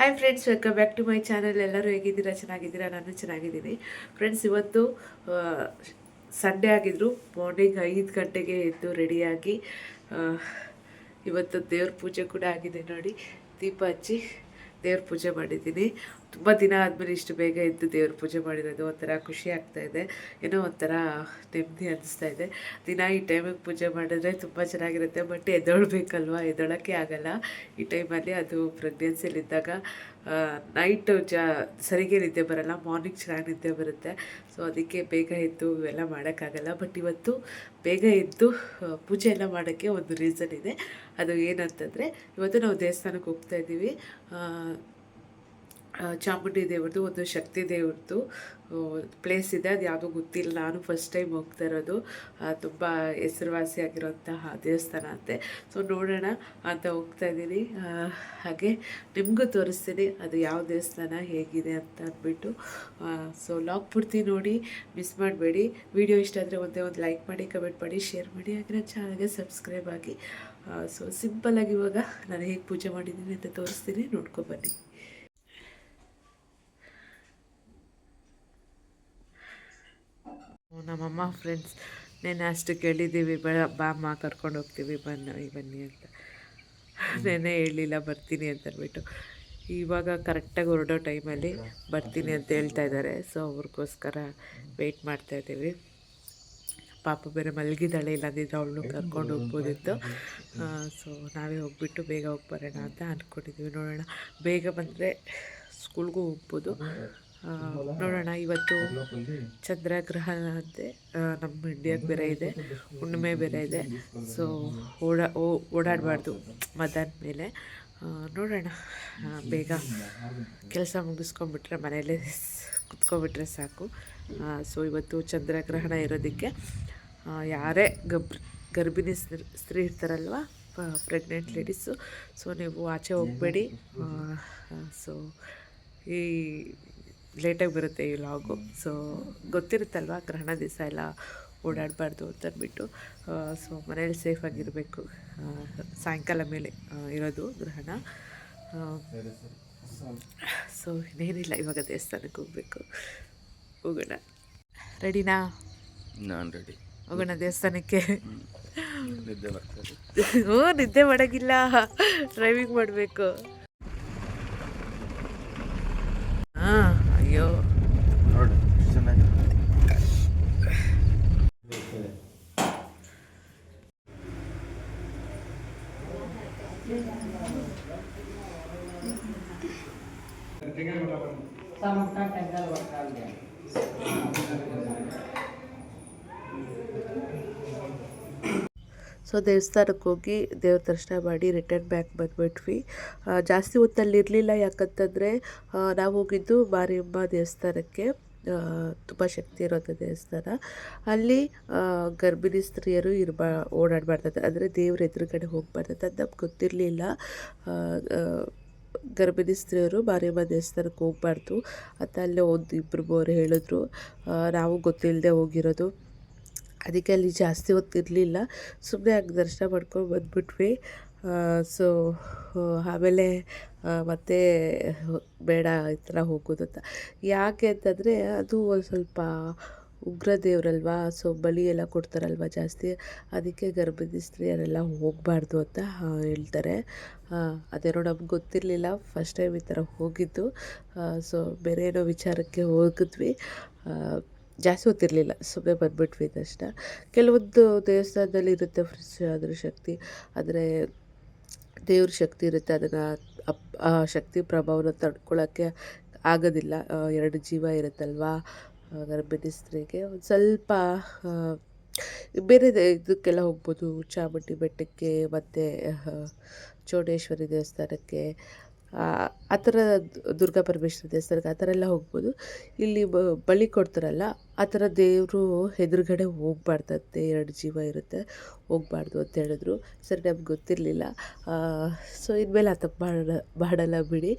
Hi friends welcome back to my channel ಎಲ್ಲರೂ ಹೇಗಿದ್ದೀರಾ? ಚೆನ್ನಾಗಿದ್ದೀರಾ? ನಾನು ಚೆನ್ನಾಗಿದ್ದೀನಿ. ಫ್ರೆಂಡ್ಸ್ ಇವತ್ತು ಸಂಡೇ ಆಗಿದ್ರು. ಮಾರ್ನಿಂಗ್ ಐದು ಗಂಟೆಗೆ ಎದ್ದು ರೆಡಿಯಾಗಿ ಇವತ್ತು ದೇವ್ರ ಪೂಜೆ ಕೂಡ ಆಗಿದೆ ನೋಡಿ. ದೀಪ ಹಚ್ಚಿ ದೇವ್ರ ಪೂಜೆ ಮಾಡಿದ್ದೀನಿ. ತುಂಬ ದಿನ ಆದಮೇಲೆ ಇಷ್ಟು ಬೇಗ ಎದ್ದು ದೇವ್ರ ಪೂಜೆ ಮಾಡಿರೋದು ಒಂಥರ ಖುಷಿ ಆಗ್ತಾ ಇದೆ. ಏನೋ ಒಂಥರ ನೆಮ್ಮದಿ ಅನಿಸ್ತಾ ಇದೆ. ದಿನ ಈ ಟೈಮಿಗೆ ಪೂಜೆ ಮಾಡಿದ್ರೆ ತುಂಬ ಚೆನ್ನಾಗಿರುತ್ತೆ. ಬಟ್ ಎದ್ದೊಳ್ಬೇಕಲ್ವಾ? ಎದ್ದೊಳಕ್ಕೆ ಆಗಲ್ಲ. ಈ ಟೈಮಲ್ಲಿ ಅದು ಪ್ರೆಗ್ನೆನ್ಸಿಲಿದ್ದಾಗ ನೈಟು ಜ, ಸರಿಗೆ ನಿದ್ದೆ ಬರಲ್ಲ. ಮಾರ್ನಿಂಗ್ ಚೆನ್ನಾಗಿ ನಿದ್ದೆ ಬರುತ್ತೆ. ಸೊ ಅದಕ್ಕೆ ಬೇಗ ಎದ್ದು ಇವೆಲ್ಲ ಮಾಡೋಕ್ಕಾಗಲ್ಲ. ಬಟ್ ಇವತ್ತು ಬೇಗ ಎದ್ದು ಪೂಜೆ ಎಲ್ಲ ಮಾಡೋಕ್ಕೆ ಒಂದು ರೀಸನ್ ಇದೆ. ಅದು ಏನಂತಂದರೆ, ಇವತ್ತು ನಾವು ದೇವಸ್ಥಾನಕ್ಕೆ ಹೋಗ್ತಾ ಇದ್ದೀವಿ. ಚಾಮುಂಡಿ ದೇವ್ರದ್ದು ಒಂದು ಶಕ್ತಿ ದೇವ್ರದ್ದು ಪ್ಲೇಸ್ ಇದೆ. ಅದು ಯಾವುದೂ ಗೊತ್ತಿಲ್ಲ. ನಾನು ಫಸ್ಟ್ ಟೈಮ್ ಹೋಗ್ತಾ ಇರೋದು. ತುಂಬ ಹೆಸರುವಾಸಿಯಾಗಿರೋಂತಹ ದೇವಸ್ಥಾನ ಅಂತೆ. ಸೊ ನೋಡೋಣ ಅಂತ ಹೋಗ್ತಾ ಇದ್ದೀನಿ. ಹಾಗೆ ನಿಮಗೂ ತೋರಿಸ್ತೀನಿ ಅದು ಯಾವ ದೇವಸ್ಥಾನ, ಹೇಗಿದೆ ಅಂತ ಅಂದ್ಬಿಟ್ಟು. ಸೊ ಲಾಗ್ ಪೂರ್ತಿ ನೋಡಿ ಮಿಸ್ ಮಾಡಬೇಡಿ. ವಿಡಿಯೋ ಇಷ್ಟ ಆದರೆ ಒಂದೇ ಒಂದು ಲೈಕ್ ಮಾಡಿ ಕಮೆಂಟ್ ಮಾಡಿ ಶೇರ್ ಮಾಡಿ. ಹಾಗೆ ನನ್ನ ಚಾನಲ್ಗೆ ಸಬ್ಸ್ಕ್ರೈಬ್ ಆಗಿ. ಸೊ ಸಿಂಪಲ್ಲಾಗಿ ಇವಾಗ ನಾನು ಹೇಗೆ ಪೂಜೆ ಮಾಡಿದ್ದೀನಿ ಅಂತ ತೋರಿಸ್ತೀನಿ. ನೋಡ್ಕೊಬನ್ನಿ ನಮ್ಮಮ್ಮ ಫ್ರೆಂಡ್ಸ್ ನೆನ್ನೆ ಅಷ್ಟು ಕೇಳಿದ್ದೀವಿ, ಬ ಬಾಮ್ಮ ಕರ್ಕೊಂಡು ಹೋಗ್ತೀವಿ, ಬನ್ನಿ ಬನ್ನಿ ಅಂತ. ನೆನೆ ಹೇಳಿಲ್ಲ, ಬರ್ತೀನಿ ಅಂತ ಅಂದ್ಬಿಟ್ಟು ಇವಾಗ ಕರೆಕ್ಟಾಗಿ ಹೊರಡೋ ಟೈಮಲ್ಲಿ ಬರ್ತೀನಿ ಅಂತ ಹೇಳ್ತಾ ಇದ್ದಾರೆ. ಸೊ ಅವ್ರಿಗೋಸ್ಕರ ವೆಯ್ಟ್ ಮಾಡ್ತಾ ಇದ್ದೀವಿ. ಪಾಪ ಬೇರೆ ಮಲಗಿದ್ದಾಳೆ ಇಲ್ಲದಿದ್ದರೆ ಅವಳನ್ನು ಕರ್ಕೊಂಡು ಹೋಗ್ಬೋದಿತ್ತು. ಸೊ ನಾವೇ ಹೋಗ್ಬಿಟ್ಟು ಬೇಗ ಹೋಗಿ ಬರೋಣ ಅಂತ ಅಂದ್ಕೊಂಡಿದ್ದೀವಿ ನೋಡೋಣ, ಬೇಗ ಬಂದರೆ ಸ್ಕೂಲ್ಗೂ ಹೋಗ್ಬೋದು. ನೋಡೋಣ ಇವತ್ತು ಚಂದ್ರಗ್ರಹಣ ಅಂತೆ ನಮ್ಮ ಇಂಡಿಯಾಗೆ ಬೇರೆ ಇದೆ ಹುಣ್ಣಿಮೆ ಬೇರೆ ಇದೆ. ಸೊ ಓಡಾ ಓ- ಓಡಾಡಬಾರ್ದು ಮಧ್ಯಾಹ್ನ ಮೇಲೆ. ನೋಡೋಣ ಬೇಗ ಕೆಲಸ ಮುಗಿಸ್ಕೊಂಬಿಟ್ರೆ ಮನೆಯಲ್ಲೇ ಕುತ್ಕೊಬಿಟ್ರೆ ಸಾಕು. ಸೊ ಇವತ್ತು ಚಂದ್ರಗ್ರಹಣ ಇರೋದಕ್ಕೆ ಯಾರೇ ಗಬ್ ಗರ್ಭಿಣಿ ಸ್ತ್ರೀ ಸ್ತ್ರೀ ಇರ್ತಾರಲ್ವ ಪ್ರೆಗ್ನೆಂಟ್ ಲೇಡೀಸು ಸೊ ನೀವು ಆಚೆ ಹೋಗಬೇಡಿ. ಸೊ ಈ ಲೇಟಾಗಿ ಬರುತ್ತೆ ಈ ಲಾಗು ಸೊ ಗೊತ್ತಿರುತ್ತಲ್ವ ಗ್ರಹಣ ದಿವಸ ಎಲ್ಲ ಓಡಾಡಬಾರ್ದು ಅಂತ ಅಂದ್ಬಿಟ್ಟು ಸೊ ಮನೇಲಿ ಸೇಫಾಗಿರಬೇಕು ಸಾಯಂಕಾಲ ಮೇಲೆ ಇರೋದು ಗ್ರಹಣ. ಸೊ ಇನ್ನೇನಿಲ್ಲ ಇವಾಗ ದೇವಸ್ಥಾನಕ್ಕೆ ಹೋಗಬೇಕು. ಹೋಗೋಣ. ರೆಡಿನಾ ನಾನು ರೆಡಿ ಹೋಗೋಣ ದೇವಸ್ಥಾನಕ್ಕೆ. ನಿದ್ದೆ ಹ್ಞೂ ನಿದ್ದೆ ಮಾಡೋಂಗಿಲ್ಲ. ಡ್ರೈವಿಂಗ್ ಮಾಡಬೇಕು ಹಾಂ ಅಯ್ಯೋ ನೋಡಿ ಚೆನ್ನಾಗಿ ಸೊ ದೇವಸ್ಥಾನಕ್ಕೆ ಹೋಗಿ ದೇವ್ರ ದರ್ಶನ ಮಾಡಿ ರಿಟರ್ನ್ ಬ್ಯಾಕ್ ಬಂದ್ಬಿಟ್ವಿ. ಜಾಸ್ತಿ ಹೊತ್ತಲ್ಲಿ ಇರಲಿಲ್ಲ ಯಾಕಂತಂದರೆ ನಾವು ಹೋಗಿದ್ದು ಮಾರಿಯಮ್ಮ ದೇವಸ್ಥಾನಕ್ಕೆ. ತುಂಬ ಶಕ್ತಿ ಇರೋಂಥ ದೇವಸ್ಥಾನ. ಅಲ್ಲಿ ಗರ್ಭಿಣಿ ಸ್ತ್ರೀಯರು ಇರಬಾ, ಓಡಾಡಬಾರ್ದಂತೆ. ಅಂದರೆ ದೇವ್ರ ಎದುರುಗಡೆ ಹೋಗಬಾರ್ದಂತೆ ಅದು ನಮ್ಗೆ ಗೊತ್ತಿರಲಿಲ್ಲ. ಗರ್ಭಿಣಿ ಸ್ತ್ರೀಯರು ಮಾರಿಯಮ್ಮ ದೇವಸ್ಥಾನಕ್ಕೆ ಹೋಗಬಾರ್ದು ಅಂತ ಅಲ್ಲೇ ಒಂದು ಇಬ್ಬರು ಮೂವರು ಹೇಳಿದ್ರು. ನಾವು ಗೊತ್ತಿಲ್ಲದೆ ಹೋಗಿರೋದು. ಅದಕ್ಕೆ ಅಲ್ಲಿ ಜಾಸ್ತಿ ಹೊತ್ತಿರಲಿಲ್ಲ. ಸುಮ್ಮನೆ ಹಂಗೆ ದರ್ಶನ ಮಾಡ್ಕೊಂಡು ಬಂದ್ಬಿಟ್ವಿ. ಸೊ ಆಮೇಲೆ ಮತ್ತೆ ಬೇಡ ಈ ಥರ ಹೋಗೋದು ಅಂತ. ಯಾಕೆ ಅಂತಂದರೆ ಅದು ಒಂದು ಸ್ವಲ್ಪ ಉಗ್ರ ದೇವರಲ್ವಾ ಸೊ ಬಲಿ ಎಲ್ಲ ಕೊಡ್ತಾರಲ್ವ ಜಾಸ್ತಿ, ಅದಕ್ಕೆ ಗರ್ಭಿಣಿ ಸ್ತ್ರೀಯರೆಲ್ಲ ಹೋಗಬಾರ್ದು ಅಂತ ಹೇಳ್ತಾರೆ. ಅದೇನೋ ನಮ್ಗೆ ಗೊತ್ತಿರಲಿಲ್ಲ ಫಸ್ಟ್ ಟೈಮ್ ಈ ಥರ ಹೋಗಿದ್ದು. ಸೊ ಬೇರೆ ಏನೋ ವಿಚಾರಕ್ಕೆ ಹೋಗಿದ್ವಿ. ಜಾಸ್ತಿ ಹೊತ್ತಿರಲಿಲ್ಲ ಸುಮ್ಮನೆ ಬಂದುಬಿಟ್ವಿ ತಕ್ಷಣ ಕೆಲವೊಂದು ದೇವಸ್ಥಾನದಲ್ಲಿ ಇರುತ್ತೆ ಫ್ರಿಜ್ ಅದ್ರ ಶಕ್ತಿ, ಆದರೆ ದೇವ್ರ ಶಕ್ತಿ ಇರುತ್ತೆ ಅದನ್ನು ಶಕ್ತಿ ಪ್ರಭಾವನ ತಡ್ಕೊಳ್ಳೋಕ್ಕೆ ಆಗೋದಿಲ್ಲ. ಎರಡು ಜೀವ ಇರುತ್ತಲ್ವಾ? ಆ, ಗರ್ಭಿಣಿ ಸ್ತ್ರೀಗೆ ಒಂದು ಸ್ವಲ್ಪ ಬೇರೆ ಇದಕ್ಕೆಲ್ಲ ಹೋಗ್ಬೋದು. ಚಾಮುಂಡಿ ಬೆಟ್ಟಕ್ಕೆ ಮತ್ತು ಚೌಡೇಶ್ವರಿ ದೇವಸ್ಥಾನಕ್ಕೆ ಆ ಥರ ದುರ್ಗಾ ಪರಮೇಶ್ವರ ದೇವಸ್ಥಾನಕ್ಕೆ ಆ ಥರ ಎಲ್ಲ ಹೋಗ್ಬೋದು. ಇಲ್ಲಿ ಬಳಿ ಕೊಡ್ತಾರಲ್ಲ, ಆ ಥರ ದೇವರು ಎದುರುಗಡೆ ಹೋಗ್ಬಾರ್ದಂತೆ ಎರಡು ಜೀವ ಇರುತ್ತೆ. ಹೋಗ್ಬಾರ್ದು ಅಂತ ಹೇಳಿದ್ರು. ಸರಿ, ನಮ್ಗೆ ಗೊತ್ತಿರಲಿಲ್ಲ. ಸೊ ಇನ್ಮೇಲೆ ಆ ತಪ್ಪು ಮಾಡ ಮಾಡಲ್ಲ ಬಿಡಿ.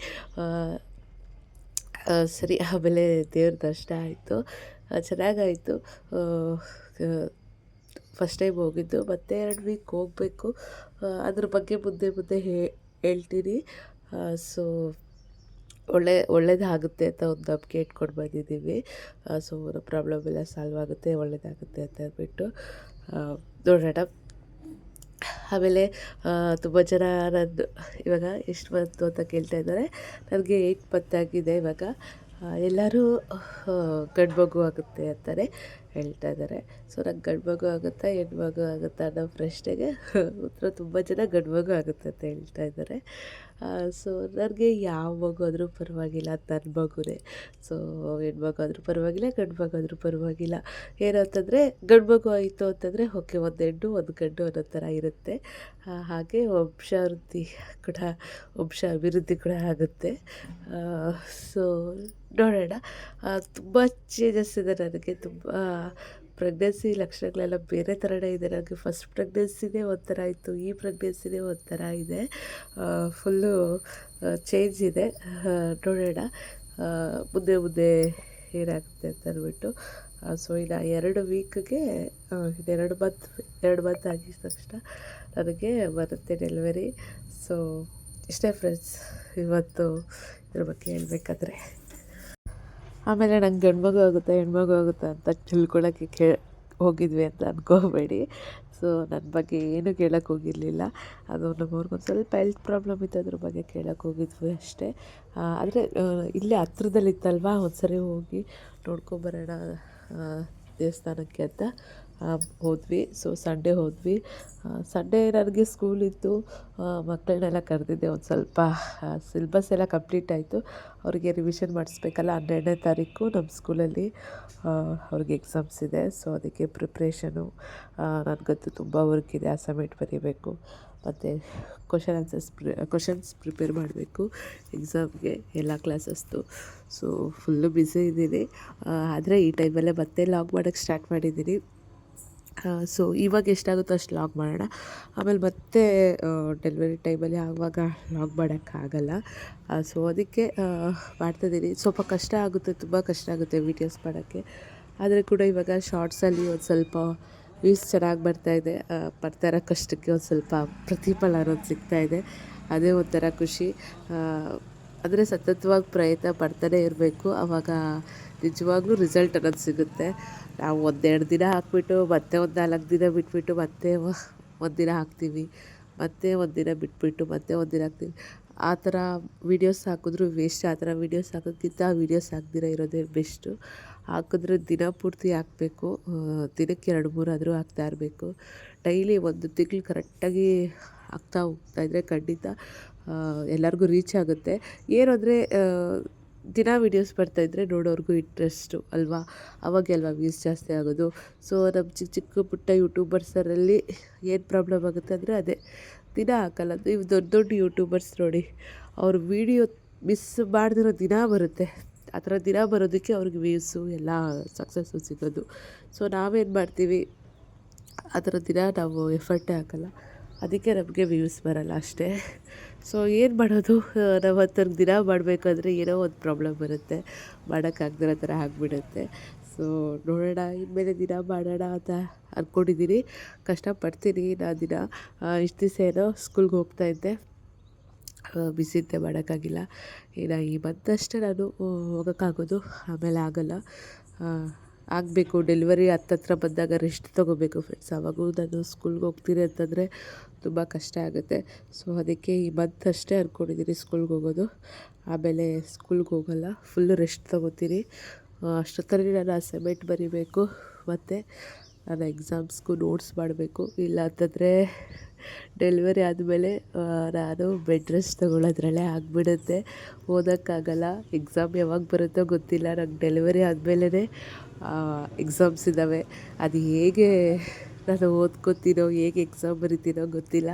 ಸರಿ, ಆಮೇಲೆ ದೇವ್ರ ದರ್ಶನ ಆಯಿತು. ಚೆನ್ನಾಗಾಯಿತು. ಫಸ್ಟ್ ಟೈಮ್ ಹೋಗಿದ್ದು. ಮತ್ತೆ ಎರಡು ವೀಕ್ ಹೋಗಬೇಕು. ಅದ್ರ ಬಗ್ಗೆ ಮುಂದೆ ಮುಂದೆ ಹೇಳ್ತೀನಿ. ಸೊ ಒಳ್ಳೆ, ಒಳ್ಳೇದಾಗುತ್ತೆ ಅಂತ ಒಂದು ನಂಬಿಕೆ ಇಟ್ಕೊಂಡು ಬಂದಿದ್ದೀವಿ. ಸೊ ಪ್ರಾಬ್ಲಮ್ ಎಲ್ಲ ಸಾಲ್ವ್ ಆಗುತ್ತೆ, ಒಳ್ಳೇದಾಗುತ್ತೆ ಅಂತ ಹೇಳ್ಬಿಟ್ಟು ನೋಡೋಣ. ಆಮೇಲೆ ತುಂಬ ಜನ ನನ್ನದು ಇವಾಗ ಎಷ್ಟು ಬಂತು ಅಂತ ಕೇಳ್ತಾ ಇದ್ದಾರೆ. ನನಗೆ ಏಯ್ಟ್ ಆಗಿದೆ ಇವಾಗ. ಎಲ್ಲರೂ ಗಂಡು ಆಗುತ್ತೆ ಅಂತಾರೆ, ಹೇಳ್ತಾ ಇದ್ದಾರೆ. ಸೊ ನಂಗೆ ಗಂಡು ಮಗು ಆಗುತ್ತಾ, ಹೆಣ್ಣು ಮಗು ಆಗುತ್ತಾ ಅನ್ನೋ ಪ್ರಶ್ನೆಗೆ ಉತ್ತರ ತುಂಬ ಜನ ಗಂಡು ಆಗುತ್ತೆ ಅಂತ ಹೇಳ್ತಾ ಇದ್ದಾರೆ. ಸೊ ನನಗೆ ಯಾವ ಮಗು ಆದರೂ ಪರವಾಗಿಲ್ಲ ನನ್ನ ಮಗುನೇ. ಸೊ ಹೆಣ್ಮಗು ಆದರೂ ಪರವಾಗಿಲ್ಲ, ಗಂಡು ಮಗು ಆದರೂ ಪರವಾಗಿಲ್ಲ. ಏನು ಅಂತಂದರೆ, ಗಂಡು ಮಗು ಆಯಿತು ಅಂತಂದರೆ, ಓಕೆ, ಒಂದು ಹೆಣ್ಣು, ಒಂದು ಗಂಡು ಅನ್ನೋ ಥರ ಇರುತ್ತೆ. ಹಾಗೆ ವಂಶವೃದ್ಧಿ ಕೂಡ ವಂಶ ಅಭಿವೃದ್ಧಿ ಕೂಡ ಆಗುತ್ತೆ. ಸೊ ನೋಡೋಣ. ತುಂಬ ಚೇಂಜಸ್ ಇದೆ ನನಗೆ. ತುಂಬ ಪ್ರೆಗ್ನೆನ್ಸಿ ಲಕ್ಷಣಗಳೆಲ್ಲ ಬೇರೆ ಥರನೇ ಇದೆ. ನನಗೆ ಫಸ್ಟ್ ಪ್ರೆಗ್ನೆನ್ಸಿನೇ ಒಂಥರ ಇತ್ತು ಈ ಪ್ರೆಗ್ನೆನ್ಸಿನೇ ಒಂಥರ ಇದೆ. ಫುಲ್ಲು ಚೇಂಜ್ ಇದೆ. ನೋಡೋಣ. ಮುದ್ದೆ ಮುಂದೆ ಮುಂದೆ ಏನಾಗುತ್ತೆ ಅಂತ ಅಂದ್ಬಿಟ್ಟು. ಸೊ ಇನ್ನು ಎರಡು ವೀಕ್ಗೆ ಎರಡು ಮಂತ್ ಎರಡು ಮಂತ್ ಆಗಿದ ತಕ್ಷಣ ನನಗೆ ಬರುತ್ತೆ ಡೆಲಿವರಿ ಸೊ ಇಷ್ಟೇ ಫ್ರೆಂಡ್ಸ್ ಇವತ್ತು ಇದ್ರ ಬಗ್ಗೆ ಹೇಳ್ಬೇಕಾದ್ರೆ. ಆಮೇಲೆ ನಂಗೆ ಗಂಡು ಆಗುತ್ತೆ, ಹೆಣ್ಮಗು ಆಗುತ್ತೆ ಅಂತ ತಿಳ್ಕೊಳ್ಳೋಕ್ಕೆ ಕೇ, ಹೋಗಿದ್ವಿ ಅಂತ ಅನ್ಕೋಬೇಡಿ. ಸೊ ನನ್ನ ಬಗ್ಗೆ ಏನೂ ಕೇಳಕ್ಕೆ ಹೋಗಿರಲಿಲ್ಲ. ಅದು ನಮ್ಮವ್ರಿಗೊಂದು ಸ್ವಲ್ಪ ಹೆಲ್ತ್ ಪ್ರಾಬ್ಲಮ್ ಇತ್ತು, ಅದ್ರ ಬಗ್ಗೆ ಕೇಳಕ್ಕೆ ಹೋಗಿದ್ವಿ ಅಷ್ಟೇ. ಆದರೆ ಇಲ್ಲೇ ಹತ್ರದಲ್ಲಿತ್ತಲ್ವಾ? ಒಂದು ಸರಿ ಹೋಗಿ ನೋಡ್ಕೊಂಬರೋಣ ದೇವಸ್ಥಾನಕ್ಕೆ ಅಂತ. ಹೋದ್ವಿ. ಸೊ ಸಂಡೇ ಹೋದ್ವಿ. ಸಂಡೇ ನನಗೆ ಸ್ಕೂಲ್ ಇತ್ತು. ಮಕ್ಕಳನ್ನೆಲ್ಲ ಕರೆದಿದ್ದೆ ಒಂದು ಸ್ವಲ್ಪ. ಸಿಲ್ಬಸ್ ಎಲ್ಲ ಕಂಪ್ಲೀಟ್ ಆಯಿತು. ಅವರಿಗೆ ರಿವಿಷನ್ ಮಾಡಿಸ್ಬೇಕಲ್ಲ ಹನ್ನೆರಡನೇ ತಾರೀಕು ನಮ್ಮ ಸ್ಕೂಲಲ್ಲಿ ಅವ್ರಿಗೆ ಎಕ್ಸಾಮ್ಸ್ ಇದೆ. ಸೊ ಅದಕ್ಕೆ ಪ್ರಿಪ್ರೇಷನು ನನಗಂತೂ ತುಂಬ ವರ್ಕ್ ಇದೆ. ಅಸೈನ್ಮೆಂಟ್ ಬರೀಬೇಕು. ಮತ್ತು question answers pre questions prepare ಮಾಡಬೇಕು. ಎಕ್ಸಾಮ್ಗೆ ಎಲ್ಲ ಕ್ಲಾಸಸ್ದು ಸೊ ಫುಲ್ಲು ಬ್ಯುಸಿ ಇದ್ದೀನಿ. ಆದರೆ ಈ ಟೈಮಲ್ಲೇ ಮತ್ತೆ ಲಾಗ್ ಮಾಡೋಕ್ಕೆ ಸ್ಟಾರ್ಟ್ ಮಾಡಿದ್ದೀನಿ. ಸೊ ಇವಾಗ ಎಷ್ಟಾಗುತ್ತೋ ಅಷ್ಟು ಲಾಗ್ ಮಾಡೋಣ. ಆಮೇಲೆ ಮತ್ತೆ ಡೆಲಿವರಿ ಟೈಮಲ್ಲಿ ಆವಾಗ ಲಾಗ್ ಮಾಡೋಕ್ಕಾಗಲ್ಲ ಸೊ ಅದಕ್ಕೆ ಮಾಡ್ತಾಯಿದ್ದೀನಿ ಸ್ವಲ್ಪ ಕಷ್ಟ ಆಗುತ್ತೆ, ತುಂಬ ಕಷ್ಟ ಆಗುತ್ತೆ ವೀಡಿಯೋಸ್ ಮಾಡೋಕ್ಕೆ. ಆದರೆ ಕೂಡ ಇವಾಗ ಶಾರ್ಟ್ಸಲ್ಲಿ ಒಂದು ಸ್ವಲ್ಪ ವ್ಯೂಸ್ ಚೆನ್ನಾಗಿ ಬರ್ತಾಯಿದೆ ಬರ್ತಾ ಇರೋ ಕಷ್ಟಕ್ಕೆ ಒಂದು ಸ್ವಲ್ಪ ಪ್ರತಿಫಲ ಅನ್ನೋದು ಸಿಗ್ತಾಯಿದೆ ಅದೇ ಒಂಥರ ಖುಷಿ. ಅಂದರೆ ಸತತವಾಗಿ ಪ್ರಯತ್ನ ಪಡ್ತಾನೆ ಇರಬೇಕು. ಆವಾಗ ನಿಜವಾಗ್ಲೂ ರಿಸಲ್ಟ್ ಅನ್ನೋದು ಸಿಗುತ್ತೆ. ನಾವು ಒಂದೆರಡು ದಿನ ಹಾಕ್ಬಿಟ್ಟು ಮತ್ತೆ ಒಂದು ನಾಲ್ಕು ದಿನ ಬಿಟ್ಬಿಟ್ಟು ಮತ್ತೆ ಒಂದಿನ ದಿನ ಹಾಕ್ತೀವಿ. ಮತ್ತೆ ಒಂದಿನ ದಿನ ಬಿಟ್ಬಿಟ್ಟು ಮತ್ತೆ ಒಂದಿನ ದಿನ ಹಾಕ್ತೀವಿ. ಆ ಥರ ವೀಡಿಯೋಸ್ ಹಾಕಿದ್ರು ವೇಸ್ಟ್ ಆ ಥರ ವೀಡಿಯೋಸ್ ಹಾಕೋಕ್ಕಿಂತ ವೀಡಿಯೋಸ್ ಹಾಕ್ದಿರ ಇರೋದೇ ಬೆಸ್ಟು ಹಾಕಿದ್ರೆ ದಿನ ಪೂರ್ತಿ ಹಾಕಬೇಕು. ದಿನಕ್ಕೆ ಎರಡು ಮೂರು ಆದರೂ ಹಾಕ್ತಾ ಇರಬೇಕು. ಡೈಲಿ ಒಂದು ತಿಂಗಳು ಕರೆಕ್ಟಾಗಿ ಹಾಕ್ತಾ ಹೋಗ್ತಾ ಇದ್ದರೆ ಖಂಡಿತ ಆ, ಎಲ್ಲರಿಗೂ ರೀಚ್ ಆಗುತ್ತೆ. ಏನು ಅಂದರೆ ದಿನ ವೀಡಿಯೋಸ್ ಬರ್ತಾಯಿದ್ರೆ ನೋಡೋರಿಗೂ ಇಂಟ್ರೆಸ್ಟು ಅಲ್ವಾ? ಅವಾಗೆ ಅಲ್ವಾ ವ್ಯೂಸ್ ಜಾಸ್ತಿ ಆಗೋದು? ಸೊ ನಮ್ಮ ಚಿಕ್ಕ ಚಿಕ್ಕ ಪುಟ್ಟ ಯೂಟ್ಯೂಬರ್ಸರಲ್ಲಿ ಏನು ಪ್ರಾಬ್ಲಮ್ ಆಗುತ್ತೆ ಅಂದರೆ ಅದೇ. ದಿನ ಹಾಕಲ್ಲ, ನೀವು ದೊಡ್ಡ ದೊಡ್ಡ ಯೂಟ್ಯೂಬರ್ಸ್ ನೋಡಿ, ಅವ್ರ ವೀಡಿಯೋ ಮಿಸ್ ಮಾಡ್ದಿರೋ ದಿನ ಬರುತ್ತೆ. ಆ ಥರ ದಿನ ಬರೋದಕ್ಕೆ ಅವ್ರಿಗೆ ವ್ಯೂಸು ಎಲ್ಲ ಸಕ್ಸಸ್ಸು ಸಿಗೋದು. ಸೊ ನಾವೇನು ಮಾಡ್ತೀವಿ? ಆ ಥರ ದಿನ ನಾವು ಎಫರ್ಟೇ ಹಾಕಲ್ಲ. ಅದಕ್ಕೆ ನಮಗೆ ವ್ಯೂಸ್ ಬರಲ್ಲ ಅಷ್ಟೇ. ಸೊ ಏನು ಮಾಡೋದು? ನಾವು ಹತ್ತರ ದಿನ ಮಾಡಬೇಕಾದ್ರೆ ಏನೋ ಒಂದು ಪ್ರಾಬ್ಲಮ್ ಬರುತ್ತೆ. ಮಾಡೋಕ್ಕಾಗ್ದಿರೋ ಥರ ಆಗಿಬಿಡುತ್ತೆ. ಸೊ, ನೋಡೋಣ, ಇನ್ಮೇಲೆ ದಿನ ಮಾಡೋಣ ಅಂತ ಅಂದ್ಕೊಂಡಿದ್ದೀನಿ ಕಷ್ಟಪಡ್ತೀನಿ ನಾನು ದಿನ. ಇಷ್ಟು ದಿವಸ ಏನೋ ಸ್ಕೂಲ್ಗೆ ಹೋಗ್ತಾಯಿದ್ದೆ ಬಿಸಿ ಇದ್ದೆ, ಮಾಡೋಕ್ಕಾಗಿಲ್ಲ. ಇನ್ನು ಈ ಮಂತಷ್ಟೇ ನಾನು ಹೋಗೋಕ್ಕಾಗೋದು. ಆಮೇಲೆ ಆಗೋಲ್ಲ. ಆಗಬೇಕು. ಡೆಲಿವರಿ ಹತ್ತತ್ರ ಬಂದಾಗ ರೆಸ್ಟ್ ತೊಗೋಬೇಕು ಫ್ರೆಂಡ್ಸ್ ಆವಾಗೂ ನಾನು ಸ್ಕೂಲ್ಗೆ ಹೋಗ್ತೀನಿ ಅಂತಂದರೆ ತುಂಬ ಕಷ್ಟ ಆಗುತ್ತೆ. ಸೊ ಅದಕ್ಕೆ ಈ ಮಂತ್ ಅಷ್ಟೇ ಅಂದ್ಕೊಂಡಿದ್ದೀನಿ ಸ್ಕೂಲ್ಗೆ ಹೋಗೋದು. ಆಮೇಲೆ ಸ್ಕೂಲ್ಗೆ ಹೋಗಲ್ಲ ಫುಲ್ಲು ರೆಸ್ಟ್ ತೊಗೋತೀನಿ. ಅಷ್ಟೊತ್ತಲ್ಲಿ ನಾನು ಅಸೈನ್ಮೆಂಟ್ ಬರೀಬೇಕು, ಮತ್ತು ನಾನು ಎಕ್ಸಾಮ್ಸ್ಗೂ ನೋಟ್ಸ್ ಮಾಡಬೇಕು. ಇಲ್ಲ ಅಂತಂದರೆ ಡೆಲಿವರಿ ಆದಮೇಲೆ ನಾನು ಬೆಡ್ ರೆಸ್ಟ್ ತೊಗೊಳೋದ್ರಲ್ಲೇ ಆಗಿಬಿಡುತ್ತೆ. ಓದೋಕ್ಕಾಗಲ್ಲ ಎಕ್ಸಾಮ್ ಯಾವಾಗ ಬರುತ್ತೋ ಗೊತ್ತಿಲ್ಲ. ನಂಗೆ ಡೆಲಿವರಿ ಆದಮೇಲೆ ಎಕ್ಸಾಮ್ಸ್ ಇದ್ದಾವೆ ಅದು ಹೇಗೆ ನಾನು ಓದ್ಕೋತೀನೋ ಹೇಗೆ ಎಕ್ಸಾಮ್ ಬರಿತೀನೋ ಗೊತ್ತಿಲ್ಲ.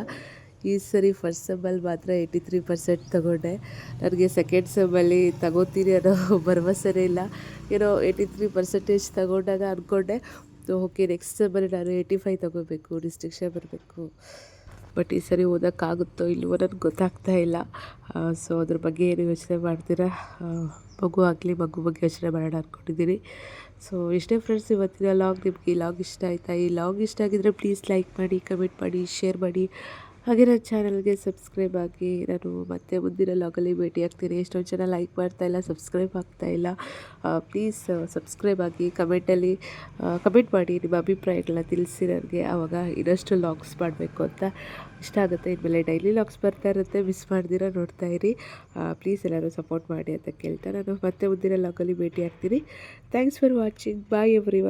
ಈ ಸರಿ ಫಸ್ಟ್ ಸೆಮ್ಮಲ್ಲಿ ಮಾತ್ರ ಏಯ್ಟಿ ತ್ರೀ ಪರ್ಸೆಂಟ್ ತೊಗೊಂಡೆ. ನನಗೆ ಸೆಕೆಂಡ್ ಸೆಮ್ಮಲ್ಲಿ ತಗೋತೀನಿ ಅನ್ನೋ ಭರವಸೆನೇ ಇಲ್ಲ. ಏನೋ ಏಯ್ಟಿ ತ್ರೀ ಪರ್ಸೆಂಟೇಜ್ ತಗೊಂಡಾಗ ಅಂದ್ಕೊಂಡೆ ಓಕೆ ನೆಕ್ಸ್ಟ್ ಸೆಮ್ಮಲ್ಲಿ ನಾನು ಏಯ್ಟಿ ಫೈವ್ ತೊಗೋಬೇಕು ಡಿಸ್ಟಿಂಕ್ಷನ್ ಬರಬೇಕು. ಬಟ್ ಈ ಸರಿ ಓದೋಕ್ಕಾಗುತ್ತೋ ಇಲ್ವೋ ನನಗೆ ಗೊತ್ತಾಗ್ತಾ ಇಲ್ಲ. ಸೊ ಅದ್ರ ಬಗ್ಗೆ ಏನು ಯೋಚನೆ ಮಾಡ್ತೀರಾ? ಮಗು ಆಗಲಿ, ಮಗು ಬಗ್ಗೆ ಯೋಚನೆ ಮಾಡೋಣ ಅಂದ್ಕೊಂಡಿದ್ದೀನಿ ಸೊ ಇಷ್ಟೇ ಫ್ರೆಂಡ್ಸ್ ಇವತ್ತಿನ ಲಾಗ್ ನಿಮಗೆ ಈ ಲಾಗ್ ಇಷ್ಟ ಆಯಿತಾ? ಈ ಲಾಗ್ ಇಷ್ಟ ಆಗಿದ್ರೆ ಪ್ಲೀಸ್ ಲೈಕ್ ಮಾಡಿ ಕಮೆಂಟ್ ಮಾಡಿ ಶೇರ್ ಮಾಡಿ. ಹಾಗೆ ನನ್ನ ಚಾನಲ್ಗೆ ಸಬ್ಸ್ಕ್ರೈಬ್ ಆಗಿ, ನಾನು ಮತ್ತೆ ಮುಂದಿನ ಲಾಗಲ್ಲಿ ಭೇಟಿ ಆಗ್ತೀನಿ. ಎಷ್ಟೊಂದು ಜನ ಲೈಕ್ ಮಾಡ್ತಾ ಇಲ್ಲ ಸಬ್ಸ್ಕ್ರೈಬ್ ಆಗ್ತಾ ಇಲ್ಲ. ಪ್ಲೀಸ್ ಸಬ್ಸ್ಕ್ರೈಬ್ ಆಗಿ ಕಮೆಂಟಲ್ಲಿ ಕಮೆಂಟ್ ಮಾಡಿ ನಿಮ್ಮ ಅಭಿಪ್ರಾಯಗಳನ್ನ ತಿಳಿಸಿ ನನಗೆ. ಆವಾಗ ಇನ್ನಷ್ಟು ಲಾಗ್ಸ್ ಮಾಡಬೇಕು ಅಂತ ಇಷ್ಟ ಆಗುತ್ತೆ. ಇನ್ಮೇಲೆ ಡೈಲಿ ಲಾಗ್ಸ್ ಬರ್ತಾ ಇರುತ್ತೆ. ಮಿಸ್ ಮಾಡ್ದಿರ ನೋಡ್ತಾ ಇರಿ. ಪ್ಲೀಸ್ ಎಲ್ಲರೂ ಸಪೋರ್ಟ್ ಮಾಡಿ ಅಂತ ಕೇಳ್ತಾ ನಾನು ಮತ್ತೆ ಮುಂದಿನ ಲಾಗಲ್ಲಿ ಭೇಟಿ ಆಗ್ತೀನಿ. Thanks for watching bye every